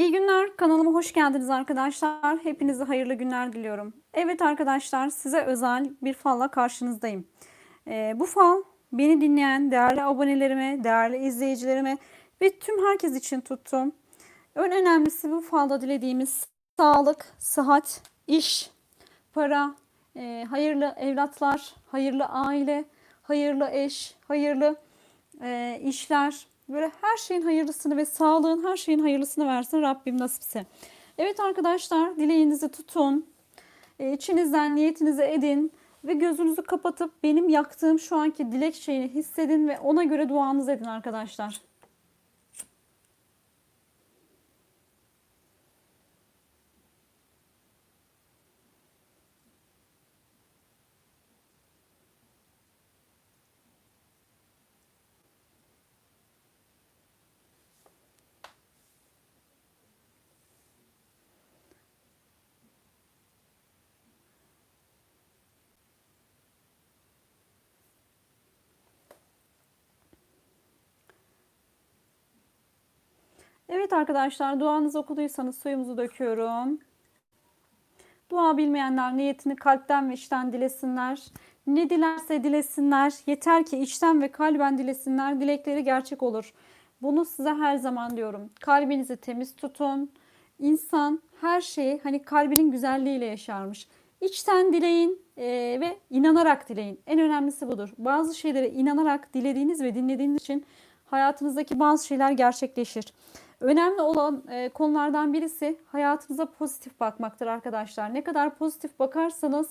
İyi günler. Kanalıma hoş geldiniz arkadaşlar. Hepinize hayırlı günler diliyorum. Evet arkadaşlar size özel bir falla karşınızdayım. Ee, bu fal beni dinleyen değerli abonelerime, değerli izleyicilerime ve tüm herkes için tuttum. En önemlisi bu falda dilediğimiz sağlık, sıhhat, iş, para, e, hayırlı evlatlar, hayırlı aile, hayırlı eş, hayırlı e, işler, böyle her şeyin hayırlısını ve sağlığın her şeyin hayırlısını versin Rabbim nasipse. Evet arkadaşlar dileğinizi tutun. E, içinizden niyetinizi edin ve gözünüzü kapatıp benim yaktığım şu anki dilek şeyini hissedin ve ona göre duanızı edin arkadaşlar. Evet arkadaşlar duanızı okuduysanız suyumuzu döküyorum. Dua bilmeyenler niyetini kalpten ve içten dilesinler. Ne dilerse dilesinler. Yeter ki içten ve kalben dilesinler. Dilekleri gerçek olur. Bunu size her zaman diyorum. Kalbinizi temiz tutun. İnsan her şeyi hani kalbinin güzelliğiyle yaşarmış. İçten dileyin e, ve inanarak dileyin. En önemlisi budur. Bazı şeylere inanarak dilediğiniz ve dinlediğiniz için hayatınızdaki bazı şeyler gerçekleşir. Önemli olan e, konulardan birisi hayatınıza pozitif bakmaktır arkadaşlar. Ne kadar pozitif bakarsanız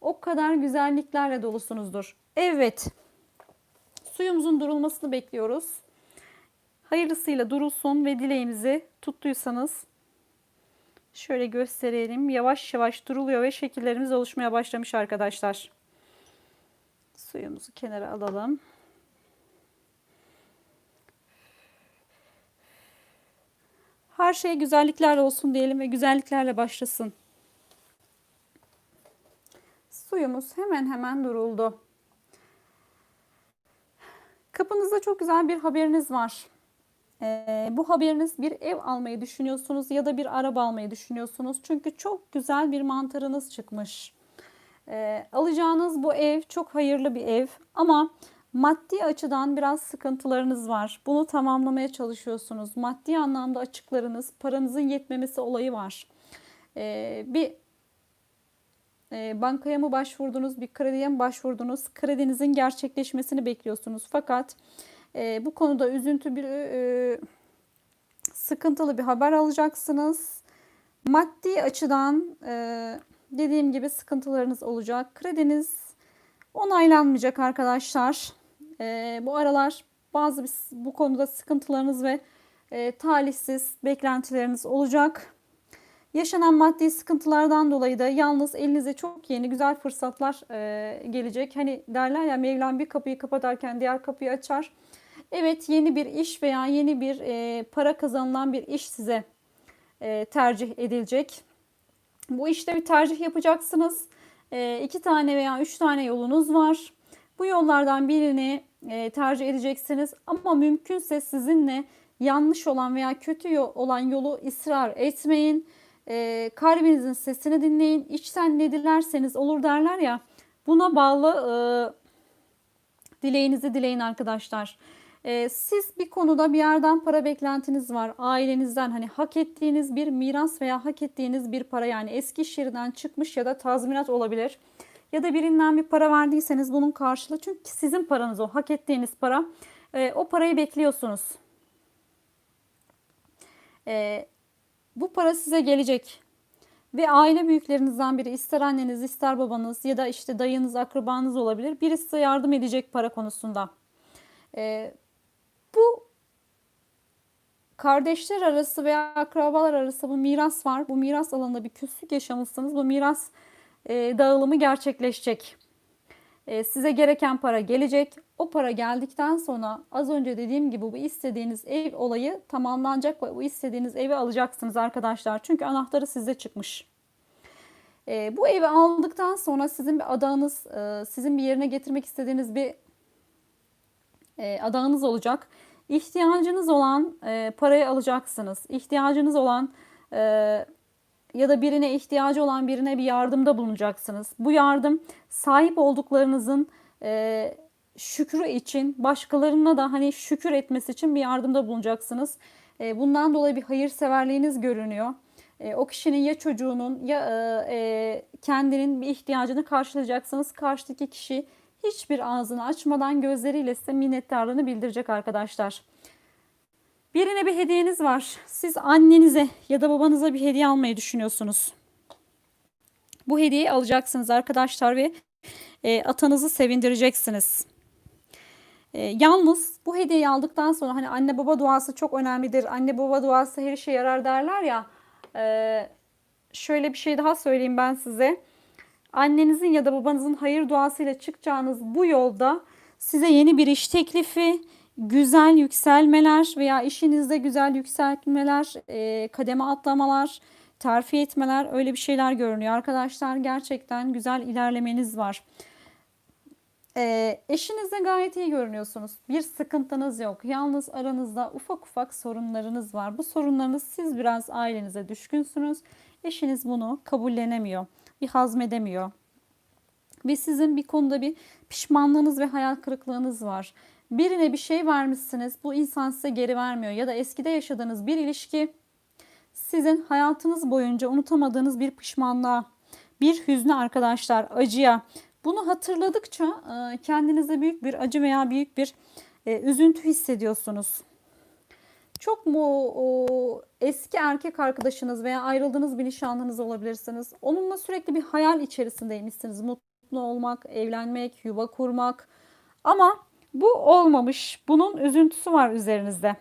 o kadar güzelliklerle dolusunuzdur. Evet. Suyumuzun durulmasını bekliyoruz. Hayırlısıyla durulsun ve dileğimizi tuttuysanız şöyle gösterelim. Yavaş yavaş duruluyor ve şekillerimiz oluşmaya başlamış arkadaşlar. Suyumuzu kenara alalım. Her şey güzelliklerle olsun diyelim ve güzelliklerle başlasın. Suyumuz hemen hemen duruldu. Kapınızda çok güzel bir haberiniz var. Ee, bu haberiniz bir ev almayı düşünüyorsunuz ya da bir araba almayı düşünüyorsunuz. Çünkü çok güzel bir mantarınız çıkmış. Ee, alacağınız bu ev çok hayırlı bir ev ama Maddi açıdan biraz sıkıntılarınız var. Bunu tamamlamaya çalışıyorsunuz. Maddi anlamda açıklarınız, paranızın yetmemesi olayı var. Ee, bir e, bankaya mı başvurdunuz, bir krediye mi başvurdunuz? Kredinizin gerçekleşmesini bekliyorsunuz. Fakat e, bu konuda üzüntü bir e, sıkıntılı bir haber alacaksınız. Maddi açıdan e, dediğim gibi sıkıntılarınız olacak. Krediniz onaylanmayacak arkadaşlar. E, bu aralar bazı bu konuda sıkıntılarınız ve e, talihsiz beklentileriniz olacak. Yaşanan maddi sıkıntılardan dolayı da yalnız elinize çok yeni güzel fırsatlar e, gelecek. Hani derler ya Mevlam bir kapıyı kapatarken diğer kapıyı açar. Evet yeni bir iş veya yeni bir e, para kazanılan bir iş size e, tercih edilecek. Bu işte bir tercih yapacaksınız. E, iki tane veya üç tane yolunuz var. Bu yollardan birini e, tercih edeceksiniz ama mümkünse sizinle yanlış olan veya kötü olan yolu ısrar etmeyin. E, kalbinizin sesini dinleyin. İçten ne dilerseniz olur derler ya. Buna bağlı e, dileğinizi dileyin arkadaşlar. E, siz bir konuda bir yerden para beklentiniz var. Ailenizden hani hak ettiğiniz bir miras veya hak ettiğiniz bir para yani eski iş çıkmış ya da tazminat olabilir ya da birinden bir para verdiyseniz bunun karşılığı çünkü sizin paranız o hak ettiğiniz para e, o parayı bekliyorsunuz. E, bu para size gelecek ve aile büyüklerinizden biri ister anneniz ister babanız ya da işte dayınız akrabanız olabilir birisi size yardım edecek para konusunda. E, bu kardeşler arası veya akrabalar arası bu miras var. Bu miras alanında bir küslük yaşamışsınız. Bu miras e, dağılımı gerçekleşecek. E, size gereken para gelecek. O para geldikten sonra az önce dediğim gibi bu istediğiniz ev olayı tamamlanacak ve bu istediğiniz evi alacaksınız arkadaşlar. Çünkü anahtarı size çıkmış. E, bu evi aldıktan sonra sizin bir adağınız, sizin bir yerine getirmek istediğiniz bir adağınız olacak. İhtiyacınız olan e, parayı alacaksınız. İhtiyacınız olan e, ya da birine ihtiyacı olan birine bir yardımda bulunacaksınız. Bu yardım sahip olduklarınızın e, şükrü için başkalarına da hani şükür etmesi için bir yardımda bulunacaksınız. E, bundan dolayı bir hayırseverliğiniz görünüyor. E, o kişinin ya çocuğunun ya e, e, kendinin bir ihtiyacını karşılayacaksınız. Karşıdaki kişi hiçbir ağzını açmadan gözleriyle size minnettarlığını bildirecek arkadaşlar. Birine bir hediyeniz var. Siz annenize ya da babanıza bir hediye almayı düşünüyorsunuz. Bu hediyeyi alacaksınız arkadaşlar ve e, atanızı sevindireceksiniz. E, yalnız bu hediyeyi aldıktan sonra hani anne baba duası çok önemlidir. Anne baba duası her işe yarar derler ya. E, şöyle bir şey daha söyleyeyim ben size. Annenizin ya da babanızın hayır duasıyla çıkacağınız bu yolda size yeni bir iş teklifi, güzel yükselmeler veya işinizde güzel yükselmeler, e, kademe atlamalar, terfi etmeler öyle bir şeyler görünüyor. Arkadaşlar gerçekten güzel ilerlemeniz var. E, eşinizle gayet iyi görünüyorsunuz. Bir sıkıntınız yok. Yalnız aranızda ufak ufak sorunlarınız var. Bu sorunlarınız siz biraz ailenize düşkünsünüz. Eşiniz bunu kabullenemiyor, bir hazmedemiyor. Ve sizin bir konuda bir pişmanlığınız ve hayal kırıklığınız var. Birine bir şey vermişsiniz, bu insan size geri vermiyor ya da eskide yaşadığınız bir ilişki sizin hayatınız boyunca unutamadığınız bir pişmanlığa, bir hüzne arkadaşlar, acıya. Bunu hatırladıkça kendinize büyük bir acı veya büyük bir üzüntü hissediyorsunuz. Çok mu o, eski erkek arkadaşınız veya ayrıldığınız bir nişanlınız olabilirsiniz. Onunla sürekli bir hayal içerisindeymişsiniz. Mutlu olmak, evlenmek, yuva kurmak. Ama bu olmamış. Bunun üzüntüsü var üzerinizde.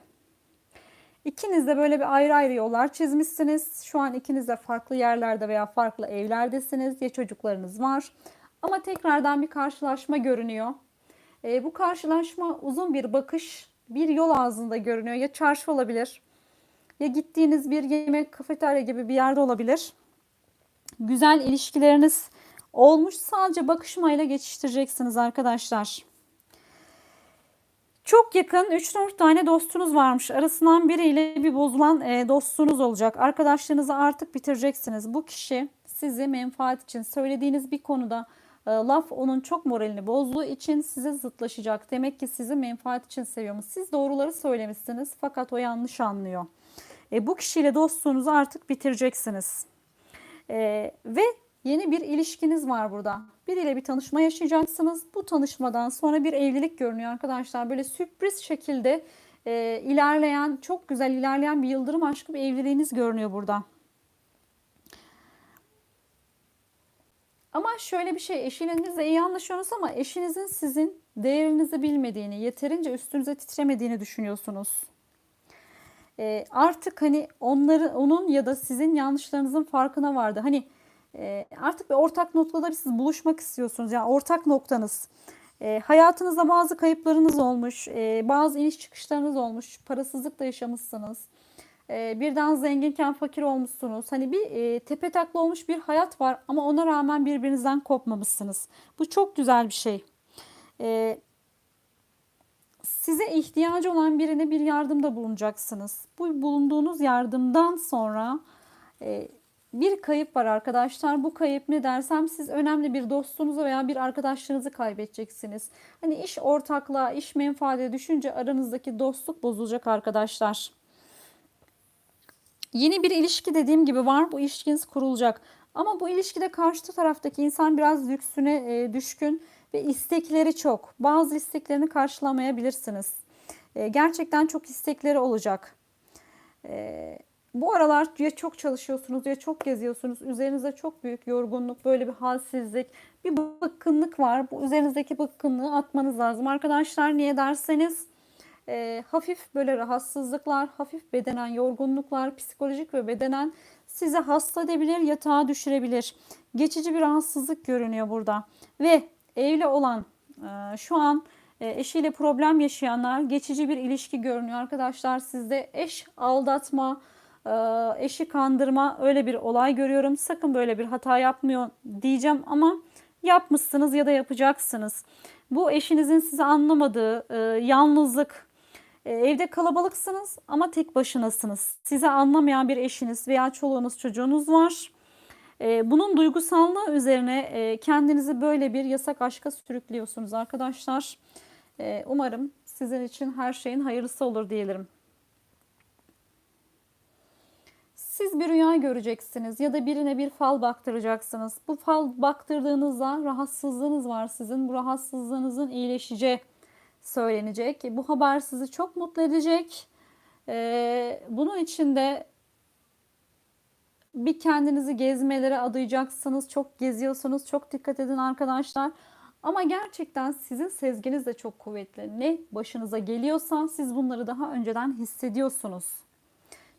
İkiniz de böyle bir ayrı ayrı yollar çizmişsiniz. Şu an ikiniz de farklı yerlerde veya farklı evlerdesiniz. Ya çocuklarınız var. Ama tekrardan bir karşılaşma görünüyor. E, bu karşılaşma uzun bir bakış, bir yol ağzında görünüyor. Ya çarşı olabilir, ya gittiğiniz bir yemek, kafeterya gibi bir yerde olabilir. Güzel ilişkileriniz olmuş. Sadece bakışmayla geçiştireceksiniz arkadaşlar. Çok yakın 3-4 tane dostunuz varmış. Arasından biriyle bir bozulan e, dostunuz olacak. Arkadaşlığınızı artık bitireceksiniz. Bu kişi sizi menfaat için söylediğiniz bir konuda laf onun çok moralini bozduğu için size zıtlaşacak. Demek ki sizi menfaat için seviyormuş. Siz doğruları söylemişsiniz fakat o yanlış anlıyor. E, bu kişiyle dostluğunuzu artık bitireceksiniz. E, ve yeni bir ilişkiniz var burada. Biriyle bir tanışma yaşayacaksınız. Bu tanışmadan sonra bir evlilik görünüyor arkadaşlar. Böyle sürpriz şekilde e, ilerleyen, çok güzel ilerleyen bir yıldırım aşkı bir evliliğiniz görünüyor burada. Ama şöyle bir şey eşinizle iyi anlaşıyorsunuz ama eşinizin sizin değerinizi bilmediğini, yeterince üstünüze titremediğini düşünüyorsunuz. E, artık hani onları, onun ya da sizin yanlışlarınızın farkına vardı. Hani e, artık bir ortak noktada siz buluşmak istiyorsunuz. Yani ortak noktanız. E, hayatınızda bazı kayıplarınız olmuş, e, bazı iniş çıkışlarınız olmuş, parasızlıkla yaşamışsınız. E, birden zenginken fakir olmuşsunuz. Hani bir e, tepe taklı olmuş bir hayat var ama ona rağmen birbirinizden kopmamışsınız. Bu çok güzel bir şey. E, size ihtiyacı olan birine bir yardımda bulunacaksınız. Bu bulunduğunuz yardımdan sonra e, bir kayıp var arkadaşlar. Bu kayıp ne dersem siz önemli bir dostunuzu veya bir arkadaşlarınızı kaybedeceksiniz. Hani iş ortaklığa, iş menfaate düşünce aranızdaki dostluk bozulacak arkadaşlar. Yeni bir ilişki dediğim gibi var. Bu ilişkiniz kurulacak. Ama bu ilişkide karşı taraftaki insan biraz lüksüne e, düşkün ve istekleri çok. Bazı isteklerini karşılamayabilirsiniz. E, gerçekten çok istekleri olacak. E, bu aralar ya çok çalışıyorsunuz ya çok geziyorsunuz. Üzerinizde çok büyük yorgunluk, böyle bir halsizlik, bir bıkkınlık var. Bu üzerinizdeki bıkkınlığı atmanız lazım. Arkadaşlar niye derseniz e, hafif böyle rahatsızlıklar, hafif bedenen yorgunluklar, psikolojik ve bedenen sizi hasta edebilir, yatağa düşürebilir. Geçici bir rahatsızlık görünüyor burada. Ve evli olan e, şu an e, eşiyle problem yaşayanlar geçici bir ilişki görünüyor arkadaşlar. Sizde eş aldatma, e, eşi kandırma öyle bir olay görüyorum. Sakın böyle bir hata yapmıyor diyeceğim ama yapmışsınız ya da yapacaksınız. Bu eşinizin sizi anlamadığı, e, yalnızlık, evde kalabalıksınız ama tek başınasınız. Sizi anlamayan bir eşiniz veya çoluğunuz çocuğunuz var. E, bunun duygusallığı üzerine e, kendinizi böyle bir yasak aşka sürüklüyorsunuz arkadaşlar. E, umarım sizin için her şeyin hayırlısı olur diyelim. Siz bir rüya göreceksiniz ya da birine bir fal baktıracaksınız. Bu fal baktırdığınızda rahatsızlığınız var sizin. Bu rahatsızlığınızın iyileşeceği söylenecek. Bu haber sizi çok mutlu edecek. Ee, bunun için de bir kendinizi gezmelere adayacaksınız. Çok geziyorsunuz. Çok dikkat edin arkadaşlar. Ama gerçekten sizin sezginiz de çok kuvvetli. Ne başınıza geliyorsa siz bunları daha önceden hissediyorsunuz.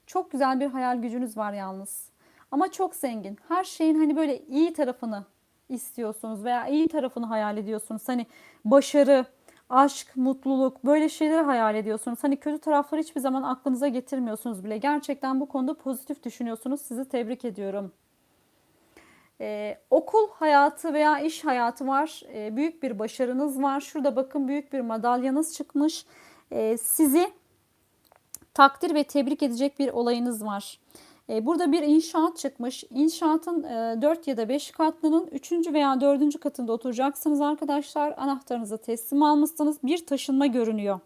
Çok güzel bir hayal gücünüz var yalnız. Ama çok zengin. Her şeyin hani böyle iyi tarafını istiyorsunuz veya iyi tarafını hayal ediyorsunuz. Hani başarı, aşk, mutluluk böyle şeyleri hayal ediyorsunuz. Hani kötü tarafları hiçbir zaman aklınıza getirmiyorsunuz bile. Gerçekten bu konuda pozitif düşünüyorsunuz. Sizi tebrik ediyorum. Ee, okul hayatı veya iş hayatı var. Ee, büyük bir başarınız var. Şurada bakın büyük bir madalyanız çıkmış. Ee, sizi takdir ve tebrik edecek bir olayınız var. Ee, burada bir inşaat çıkmış. İnşaatın 4 e, ya da 5 katlının 3. veya 4. katında oturacaksınız arkadaşlar. Anahtarınızı teslim almışsınız. Bir taşınma görünüyor.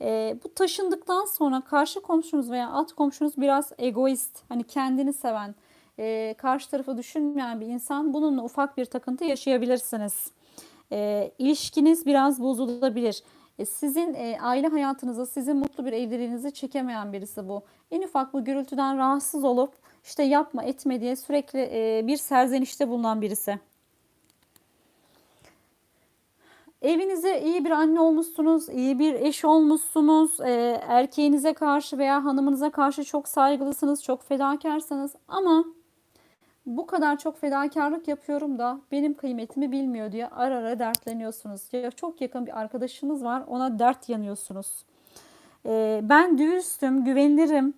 E, bu taşındıktan sonra karşı komşunuz veya alt komşunuz biraz egoist, hani kendini seven, e, karşı tarafı düşünmeyen bir insan bununla ufak bir takıntı yaşayabilirsiniz. E, ilişkiniz biraz bozulabilir. E, sizin e, aile hayatınıza, sizin mutlu bir evliliğinizi çekemeyen birisi bu. En ufak bu gürültüden rahatsız olup işte yapma etme diye sürekli e, bir serzenişte bulunan birisi. Evinize iyi bir anne olmuşsunuz, iyi bir eş olmuşsunuz, erkeğinize karşı veya hanımınıza karşı çok saygılısınız, çok fedakarsınız ama bu kadar çok fedakarlık yapıyorum da benim kıymetimi bilmiyor diye ara ara dertleniyorsunuz. Ya çok yakın bir arkadaşınız var ona dert yanıyorsunuz. E, ben dürüstüm, güvenilirim,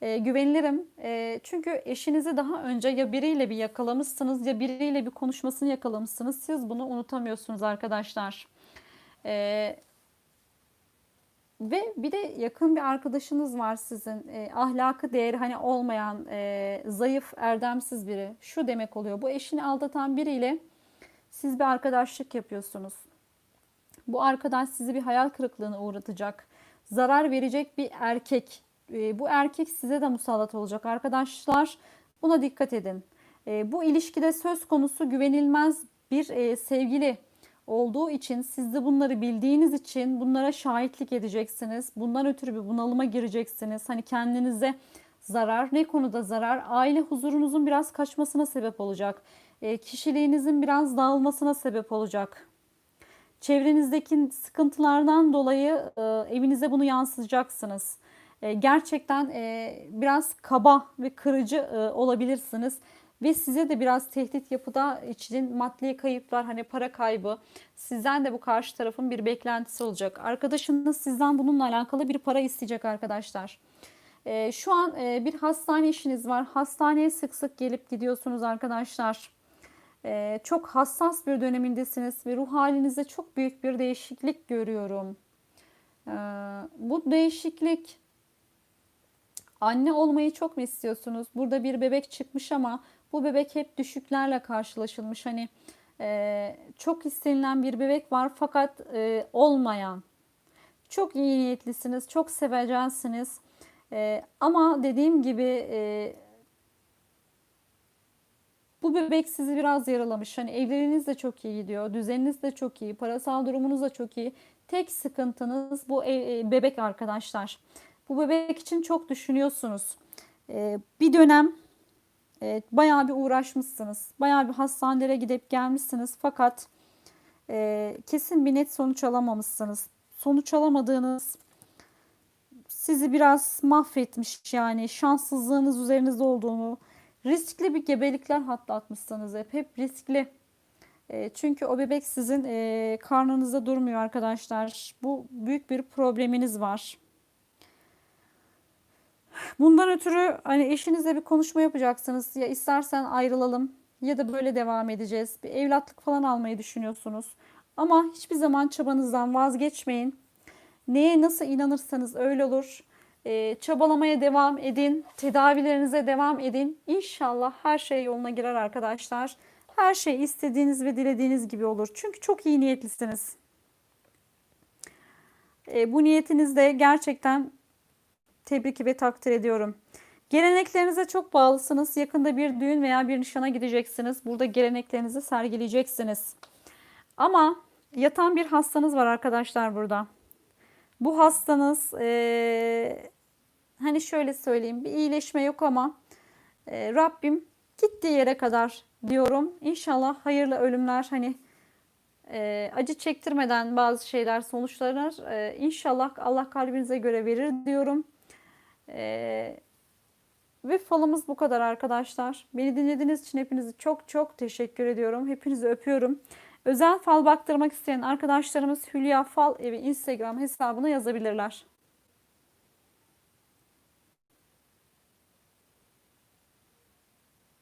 e, güvenilirim. E, çünkü eşinizi daha önce ya biriyle bir yakalamışsınız ya biriyle bir konuşmasını yakalamışsınız. Siz bunu unutamıyorsunuz arkadaşlar. E, ve bir de yakın bir arkadaşınız var sizin. E, ahlakı değeri hani olmayan, e, zayıf, erdemsiz biri. Şu demek oluyor. Bu eşini aldatan biriyle siz bir arkadaşlık yapıyorsunuz. Bu arkadaş sizi bir hayal kırıklığına uğratacak. Zarar verecek bir erkek. E, bu erkek size de musallat olacak. Arkadaşlar buna dikkat edin. E, bu ilişkide söz konusu güvenilmez bir e, sevgili olduğu için siz de bunları bildiğiniz için bunlara şahitlik edeceksiniz. Bundan ötürü bir bunalıma gireceksiniz. Hani kendinize zarar, ne konuda zarar? Aile huzurunuzun biraz kaçmasına sebep olacak. E, kişiliğinizin biraz dağılmasına sebep olacak. Çevrenizdeki sıkıntılardan dolayı e, evinize bunu yansıtacaksınız. E, gerçekten e, biraz kaba ve kırıcı e, olabilirsiniz ve size de biraz tehdit yapıda için maddi kayıplar hani para kaybı sizden de bu karşı tarafın bir beklentisi olacak. Arkadaşınız sizden bununla alakalı bir para isteyecek arkadaşlar. Ee, şu an e, bir hastane işiniz var. Hastaneye sık sık gelip gidiyorsunuz arkadaşlar. Ee, çok hassas bir dönemindesiniz ve ruh halinizde çok büyük bir değişiklik görüyorum. Ee, bu değişiklik anne olmayı çok mu istiyorsunuz? Burada bir bebek çıkmış ama bu bebek hep düşüklerle karşılaşılmış. Hani e, çok istenilen bir bebek var fakat e, olmayan. Çok iyi niyetlisiniz, çok seveceksiniz. E, ama dediğim gibi e, bu bebek sizi biraz yaralamış. Hani evleriniz de çok iyi gidiyor, düzeniniz de çok iyi, parasal durumunuz da çok iyi. Tek sıkıntınız bu ev, e, bebek arkadaşlar. Bu bebek için çok düşünüyorsunuz. E, bir dönem e, bayağı bir uğraşmışsınız. Bayağı bir hastanelere gidip gelmişsiniz. Fakat e, kesin bir net sonuç alamamışsınız. Sonuç alamadığınız sizi biraz mahvetmiş yani şanssızlığınız üzerinizde olduğunu, riskli bir gebelikler hatta atmışsınız hep. Hep riskli. E, çünkü o bebek sizin e, karnınızda durmuyor arkadaşlar. Bu büyük bir probleminiz var. Bundan ötürü hani eşinizle bir konuşma yapacaksınız. Ya istersen ayrılalım ya da böyle devam edeceğiz. Bir evlatlık falan almayı düşünüyorsunuz. Ama hiçbir zaman çabanızdan vazgeçmeyin. Neye nasıl inanırsanız öyle olur. Ee, çabalamaya devam edin. Tedavilerinize devam edin. İnşallah her şey yoluna girer arkadaşlar. Her şey istediğiniz ve dilediğiniz gibi olur. Çünkü çok iyi niyetlisiniz. Ee, bu niyetinizde gerçekten tebrik ve takdir ediyorum. Geleneklerinize çok bağlısınız. Yakında bir düğün veya bir nişana gideceksiniz. Burada geleneklerinizi sergileyeceksiniz. Ama yatan bir hastanız var arkadaşlar burada. Bu hastanız eee, hani şöyle söyleyeyim bir iyileşme yok ama eee, Rabbim gittiği yere kadar diyorum. İnşallah hayırlı ölümler hani eee, acı çektirmeden bazı şeyler sonuçlanır. Eee, İnşallah Allah kalbinize göre verir diyorum. Eee, ve falımız bu kadar arkadaşlar. Beni dinlediğiniz için hepinizi çok çok teşekkür ediyorum. Hepinizi öpüyorum. Özel fal baktırmak isteyen arkadaşlarımız Hülya Fal Evi Instagram hesabına yazabilirler.